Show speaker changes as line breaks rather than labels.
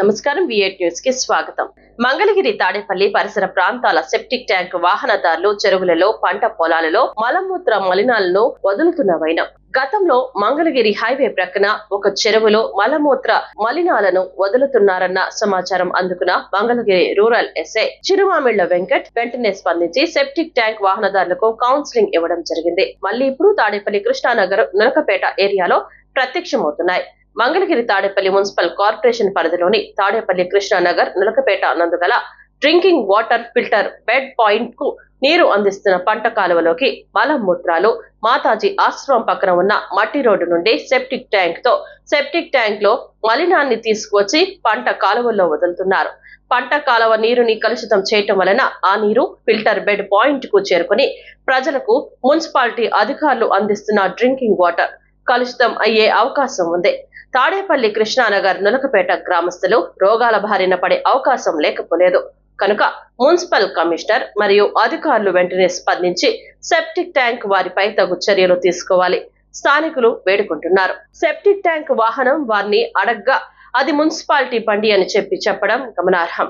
నమస్కారం విఎట్ న్యూస్కి స్వాగతం. మంగళగిరి తాడేపల్లి పరిసర ప్రాంతాల సెప్టిక్ ట్యాంక్ వాహనదారులు చెరువులలో పంట పొలాలలో మలమూత్ర మలినాలను వదులుతున్న వైనం. గతంలో మంగళగిరి హైవే ప్రక్కన ఒక చెరువులో మలమూత్ర మలినాలను వదులుతున్నారన్న సమాచారం అందుకున్న మంగళగిరి రూరల్ ఎస్ఐ చిరుమామిళ్ళ వెంకట్ వెంటనే స్పందించి సెప్టిక్ ట్యాంక్ వాహనదారులకు కౌన్సిలింగ్ ఇవ్వడం జరిగింది. మళ్ళీ ఇప్పుడు తాడేపల్లి కృష్ణానగర్ నులకపేట ఏరియాలో ప్రత్యక్షమవుతున్నాయి. మంగళగిరి తాడేపల్లి మున్సిపల్ కార్పొరేషన్ పరిధిలోని తాడేపల్లి కృష్ణానగర్ నులకపేట నందుగల డ్రింకింగ్ వాటర్ ఫిల్టర్ బెడ్ పాయింట్కు నీరు అందిస్తున్న పంట కాలువలోకి మలమూత్రాలు మాతాజీ ఆశ్రమం పక్కన ఉన్న మట్టి రోడ్డు నుండి సెప్టిక్ ట్యాంక్తో సెప్టిక్ ట్యాంక్లో మలినాన్ని తీసుకువచ్చి పంట కాలువల్లో వదులుతున్నారు. పంట కాలువ నీరుని కలుషితం చేయటం వలన ఆ నీరు ఫిల్టర్ బెడ్ పాయింట్కు చేరుకుని ప్రజలకు మున్సిపాలిటీ అధికారులు అందిస్తున్న డ్రింకింగ్ వాటర్ కలుషితం అయ్యే అవకాశం ఉంది. తాడేపల్లి కృష్ణానగర్ నులకపేట గ్రామస్తులు రోగాల బారిన పడే అవకాశం లేకపోలేదు. కనుక మున్సిపల్ కమిషనర్ మరియు అధికారులు వెంటనే స్పందించి సెప్టిక్ ట్యాంక్ వారిపై తగు చర్యలు తీసుకోవాలి. స్థానికులు వేడుకుంటున్నారు. సెప్టిక్ ట్యాంక్ వాహనం వారిని అడగ్గా అది మున్సిపాలిటీ బండి అని చెప్పి చెప్పడం గమనార్హం.